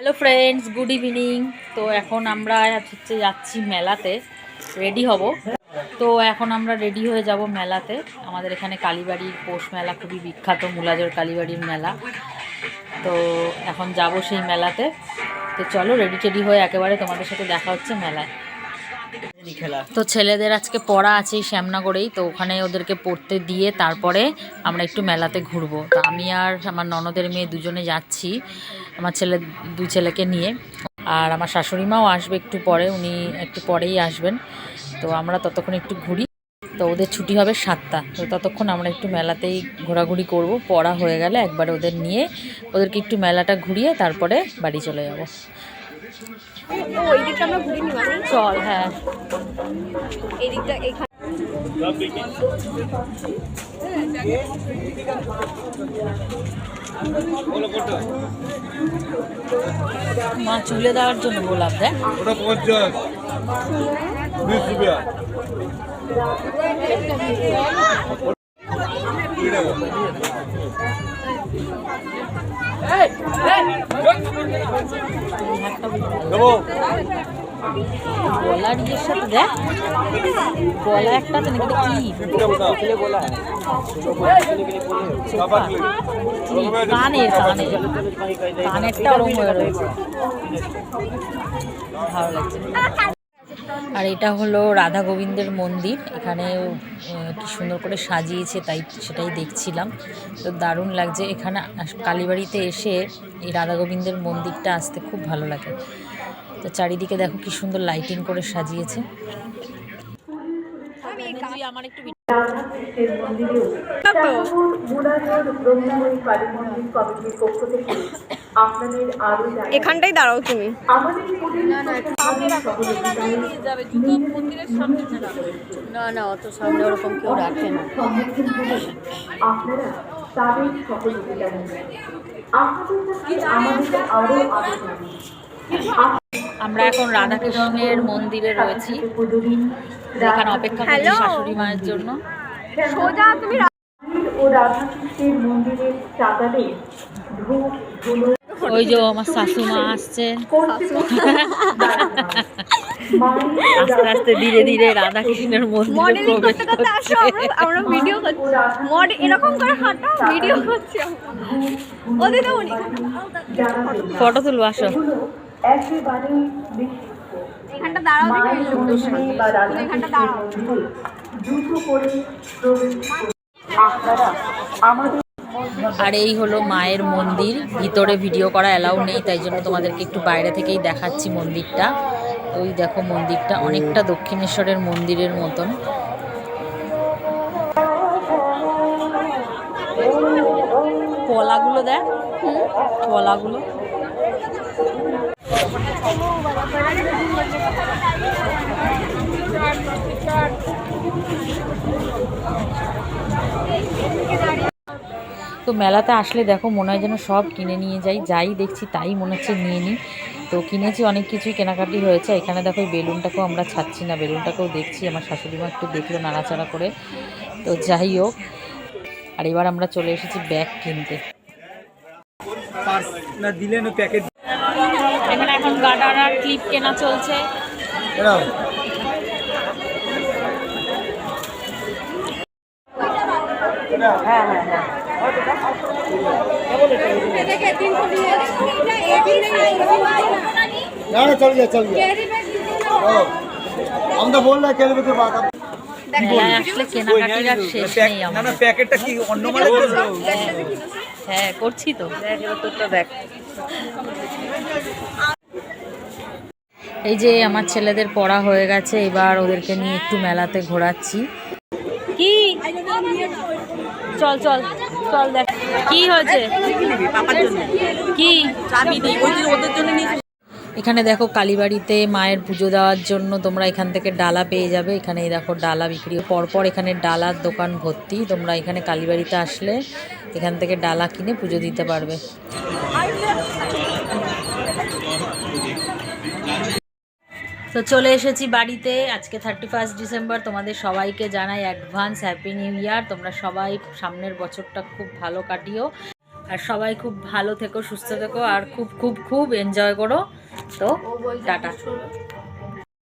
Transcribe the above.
Hello friends good evening তো এখন আমরা হচ্ছে যাচ্ছি মেলাতে। রেডি হব। তো এখন আমরা রেডি হয়ে যাব মেলাতে। আমাদের এখানে কালীবাড়ির পৌষ মেলা খুবই বিখ্যাত। মুলাজোর কালীবাড়ির মেলা। তো এখন যাব সেই মেলাতে। তো চলো রেডি টেডি হয়ে একেবারে তোমাদের সাথে দেখা হচ্ছে মেলায়। তো ছেলেদের আজকে পড়া আছে শ্যামনগরেই, তো ওখানে ওদেরকে পড়তে দিয়ে তারপরে আমরা একটু মেলাতে ঘুরবো। তো আমি আর আমার ননদের মেয়ে দুজনে যাচ্ছি, আমার ছেলে দুই ছেলেকে নিয়ে। আর আমার শাশুড়ি মাও আসবে একটু পরে, উনি একটু পরেই আসবেন। তো আমরা ততক্ষণ একটু ঘুরি। তো ওদের ছুটি হবে সাতটা, তো ততক্ষণ আমরা একটু মেলাতেই ঘোরাঘুরি করব। পড়া হয়ে গেলে একবার ওদের নিয়ে ওদেরকে একটু মেলাটা ঘুরিয়ে তারপরে বাড়ি চলে যাব। ও এই দিকটা আমরা চল হ্যাঁ। এই দিকটা এখানে। মা চুলে দেওয়ার জন্য গোলাপ দেয় ওটা পঞ্চাশ। বিশ গলার ইয়ের সাথে দেখ। গলা একটা তো নাকি কি? কানের কানের। কানেরটা ওরম হয়ে রয়েছে ভালো লাগছে। আর এটা হলো রাধা গোবিন্দের মন্দির। এখানে কি সুন্দর করে সাজিয়েছে তাই সেটাই দেখছিলাম। তো দারুণ লাগছে। এখানে আস- কালীবাড়িতে এসে এই রাধা গোবিন্দের মন্দিরটা আসতে খুব ভালো লাগে। তো চারিদিকে দেখো কি সুন্দর লাইটিং করে সাজিয়েছে। আমার একটু না তো। এখানটাই দাঁড়াও তুমি। না না অত সামনে ওরকম কেউ রাখে না। আপনারা তাদের সহযোগিতা আপনাদের আরও আমরা এখন রাধাকৃষ্ণের মন্দিরে রয়েছি এখানে অপেক্ষা করছি. শাশুড়ি মায়ের জন্য। সোজা তুমি ও রাধাকৃষ্ণের মন্দিরের চাঁদালে ধূপ ধুলো ওই যে আমার শাশুমা আসছে। আস্তে আস্তে ধীরে ধীরে রাধাকৃষ্ণের মন্দিরে মডেলিং প্রবেশ করতে করতে করছে। আমরা আমরা ভিডিও করছি। মড এরকম করে হাঁটা ভিডিও করছি ও দিদা উনি। ফটো তুলবো আসো। এখানটা দাঁড়াও দেখি মন্দিরে এখানটা দাঁড়াও। দ্রুত করে আমাদের আর এই হলো মায়ের মন্দির। ভিতরে ভিডিও করা অ্যালাউ নেই, তাই জন্য তোমাদেরকে একটু বাইরে থেকেই দেখাচ্ছি মন্দিরটা। ওই দেখো মন্দিরটা অনেকটা দক্ষিণেশ্বরের মন্দিরের মতন। পলাগুলো দেখ। পলাগুলো। তো মেলাতে আসলে দেখো মনে হয় যেন সব কিনে নিয়ে যাই যাই দেখছি তাই মনে হচ্ছে নিয়ে নিই। তো কিনেছি অনেক কিছুই কেনাকাটি হয়েছে। এখানে দেখো এই বেলুনটাকেও আমরা ছাড়ছি না বেলুনটাকেও দেখছি। আমার শাশুড়ি মা একটু দেখল নাড়াচাড়া করে। তো যাই হোক আর এবার আমরা চলে এসেছি ব্যাগ কিনতে। না দিলেন প্যাকেট এখানে এখন গার্ডার আর ক্লিপ কেনা চলছে। এরাও ना ना चल गया चल गया ओ, हम तो बोल रहे हैं केले के बाद अब মেলায় আসলে কেনাকাটির আর শেষ নেই না না আমাদের প্যাকেটটা কি অন্য মানে হ্যাঁ করছি তো তোরটা দেখ এই যে আমার ছেলেদের পড়া হয়ে গেছে এবার ওদেরকে নিয়ে একটু মেলাতে ঘোরাচ্ছি কি চল চল দেখ। কি হয়েছে? কি? এখানে দেখো কালীবাড়িতে মায়ের পুজো দেওয়ার জন্য তোমরা এখান থেকে ডালা পেয়ে যাবে। এখানে দেখো ডালা বিক্রি পরপর এখানে ডালার দোকান ভর্তি। তোমরা এখানে কালীবাড়িতে আসলে এখান থেকে ডালা কিনে পুজো দিতে পারবে। তো চলে এসেছি বাড়িতে। আজকে থার্টি ফার্স্ট ডিসেম্বর তোমাদের সবাইকে জানাই অ্যাডভান্স হ্যাপি নিউ ইয়ার তোমরা সবাই সামনের বছরটা খুব ভালো কাটিও। আর সবাই খুব ভালো থেকো, সুস্থ থেকো, আর খুব খুব খুব এনজয় করো। তো টাটা।